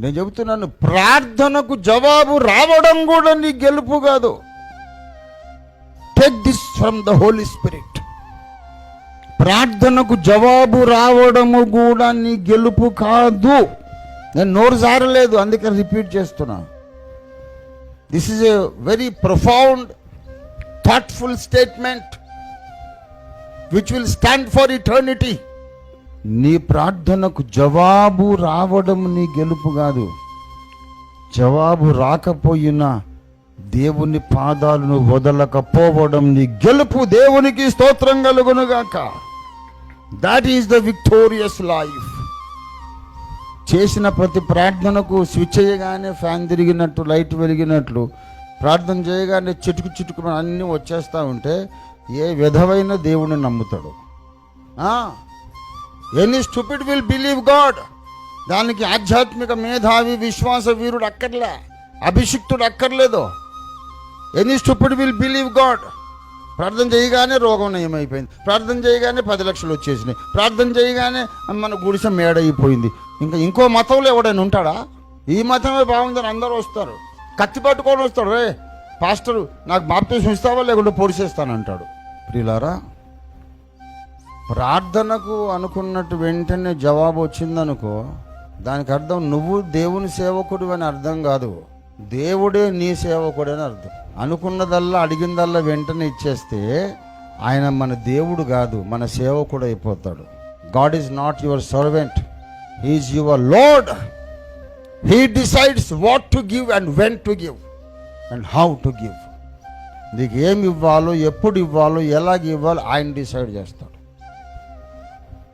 నేను చెబుతున్నాను ప్రార్థనకు జవాబు రావడం కూడా నీ గెలుపు కాదు. Take this from the holy spirit ప్రార్థనకు జవాబు రావడము కూడా నీ గెలుపు కాదు. నేను నోరు జారలేదు అందుకే రిపీట్ చేస్తున్నా. This is a very profound thoughtful statement which will stand for eternity నీ ప్రార్థనకు జవాబు రావడం నీ గెలుపు కాదు. జవాబు రాకపోయినా దేవుని పాదాలను వదలకపోవడం నీ గెలుపు. దేవునికి స్తోత్రం కలుగునుగాక. That is the victorious life చేసిన ప్రతి ప్రార్థనకు స్విచ్ చేయగానే ఫ్యాన్ తిరిగినట్టు లైట్ వెలిగినట్లు ప్రార్థన చేయగానే చిటుకు చిటుకు అన్నీ వచ్చేస్తూ ఉంటే ఏ విధమైన దేవుని నమ్ముతాడు. Any stupid will believe God దానికి ఆధ్యాత్మిక మేధావి విశ్వాస వీరుడు అక్కర్లే. అభిషిక్తుడు అక్కర్లేదు. Any stupid will believe God ప్రార్థన చేయగానే రోగం నయమైపోయింది. ప్రార్థన చేయగానే పది లక్షలు వచ్చేసినాయి. ప్రార్థన చేయగానే మన గుడిసె మేడైపోయింది. ఇంకా ఇంకో మతంలో ఎవడైనా ఉంటాడా? ఈ మతమే బాగుందని అందరూ వస్తారు. కత్తి పట్టుకొని వస్తాడు. రే పాస్టరు నాకు బాప్తీసం ఇస్తావా? లేకుంటే పొడిసేస్తానంటాడు ప్రియులారా ప్రార్థనకు అనుకున్నట్టు వెంటనే జవాబు వచ్చిందనుకో దానికి అర్థం నువ్వు దేవుని సేవకుడు అని అర్థం కాదు. దేవుడే నీ సేవకుడు అని అర్థం. అనుకున్నదల్లా అడిగిందల్లా వెంటనే ఇచ్చేస్తే ఆయన మన దేవుడు కాదు మన సేవకుడు అయిపోతాడు. God is not your servant he's your lord he decides what to give and when to give and how to give. నీకు ఏమి ఇవ్వాలో ఎప్పుడు ఇవ్వాలో ఎలాగ ఇవ్వాలో ఆయన డిసైడ్ చేస్తాడు.